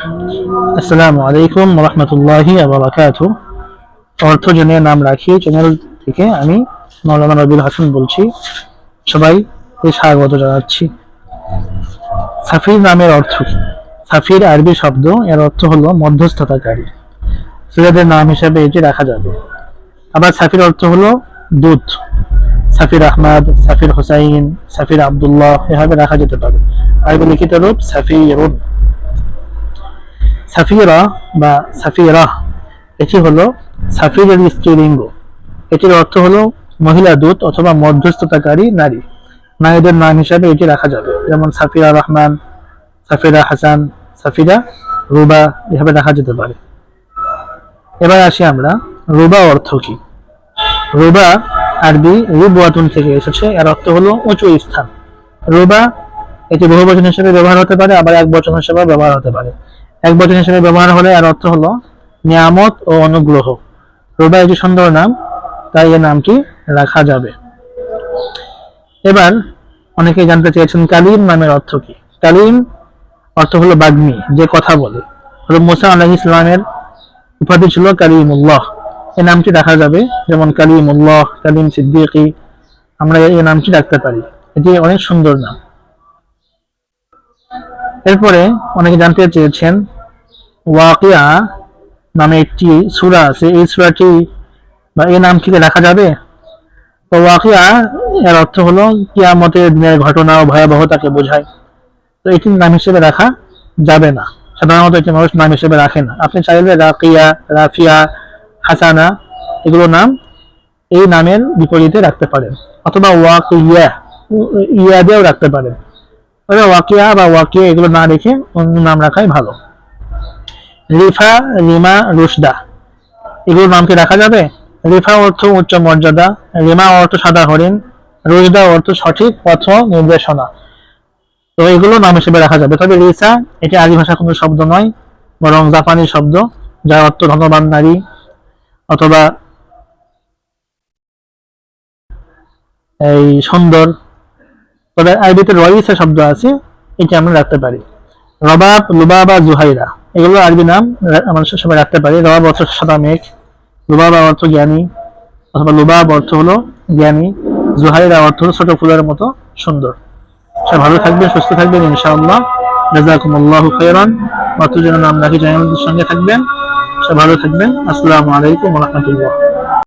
আসসালামু আলাইকুম রহমতুল্লাহি আবরাকাত। অর্থ জেনে নাম রাখি চ্যানেল থেকে আমি মৌলানা রবিউল হাসান বলছি। সবাই স্বাগত জানাচ্ছি। সাফির নামের অর্থ কি? সাফির আরবি শব্দ, এর অর্থ হলো মধ্যস্থতাকারী। ছেলেদের নাম হিসাবে এটি রাখা যাবে। আবার সাফির অর্থ হলো দূত। সাফির আহমদ, সাফির হোসাইন, সাফির আব্দুল্লাহ, এভাবে রাখা যেতে পারে। আরবি লিখিত রূপ সাফিরুন। সাফিরা বা সাফিরা, এটি হলো সাফিরের স্ত্রীলিঙ্গ এটির অর্থ হলো মহিলা দূত অথবা মধ্যস্থতাকারী নারী। নারীদের নাম হিসাবে এটি রাখা যাবে। যেমন সাফিরা রহমান, সাফিরা হাসান, সাফিরা রুবা এভাবে রাখা যেতে পারে। এবার আসি আমরা, রুবা অর্থ কি? রুবা আরবি রুবাতুন থেকে এসেছে। এর অর্থ হলো উঁচু স্থান। রুবা এটি বহু বচন হিসেবে ব্যবহার হতে পারে, আবার এক বচন হিসেবে ব্যবহার হতে পারে। এক বচন হিসেবে ব্যবহার হলে এর অর্থ হলো নিয়ামত ও অনুগ্রহ। রুবা একটি সুন্দর নাম, তাই এই নামটি রাখা যাবে। এবার অনেকে জানতে চেয়েছেন কালিম নামের অর্থ কি? কালিম অর্থ হলো বাগ্মী, যে কথা বলে। হলো মুসা আলাহ ইসলামের উপাধি ছিল কালিমুল্লাহ। এই নামটি রাখা যাবে, যেমন কালিমুল্লাহ, কালিম সিদ্দিকি। আমরা এই নামটি রাখতে পারি। এটি অনেক সুন্দর নাম। এরপরে অনেকে জানতে চেয়েছেন ওয়াকিয়া নামে একটি সূরা আছে। এই সূরাটি বা এই নামটিকে রাখা যাবে? তো ওয়াকিয়া, এর অর্থ হলো কিয়ামতের দিনের ঘটনা ও ভয়াবহতাকে বোঝায়। তো এটির নাম হিসেবে রাখা যাবে না। সাধারণত এটি মানুষ নাম হিসেবে রাখে না। আপনি চাইলে রাকিয়া, রাফিয়া, হাসানা এগুলো নাম এই নামের বিপরীতে রাখতে পারেন। অথবা ওয়াকিয়া ইয়া দিয়েও রাখতে পারেন। ওয়াকিয়া বা ওয়াকিয়া এগুলো না রেখে অন্য নাম রাখাই ভালো। রিফা, রিমা, রুশদা। এগুলোর নাম কি রাখা যাবে? রিফা অর্থ উচ্চ মর্যাদা, রিমা অর্থ সাদা হরিণ, রুশদা অর্থ সঠিক পথ নির্দেশনা। তো এগুলো নাম হিসেবে রাখা যাবে। তবে রিসা, এটি আদি ভাষা কোনো শব্দ নয়, বরং জাপানি শব্দ, যার অর্থ ধনবান নারী অথবা এই সুন্দর। তবে আরবিতে রইসা শব্দ আছে, এটি আমরা রাখতে পারি। রবাব, লুবাবা, জুহাইরা। এগুলো আরবি নাম মানুষ সবাই রাখতে পারি। রবাব অর্থ সাদা মেঘ লুবাবা অর্থ জ্ঞানী, অথবা লুবাব অর্থ হলো জ্ঞানী। জুহাইরা অর্থ হলো ছোট ফুলের মতো সুন্দর। সে ভালো থাকবেন, সুস্থ থাকবেন, ইনশাআল্লাহ। জাজাকুমুল্লাহু খাইরান মাত্র যেন নাম রাখি জানেন সঙ্গে থাকবেন। সে ভালো থাকবেন। আসসালামু আলাইকুম রাহমাতুল্লাহ।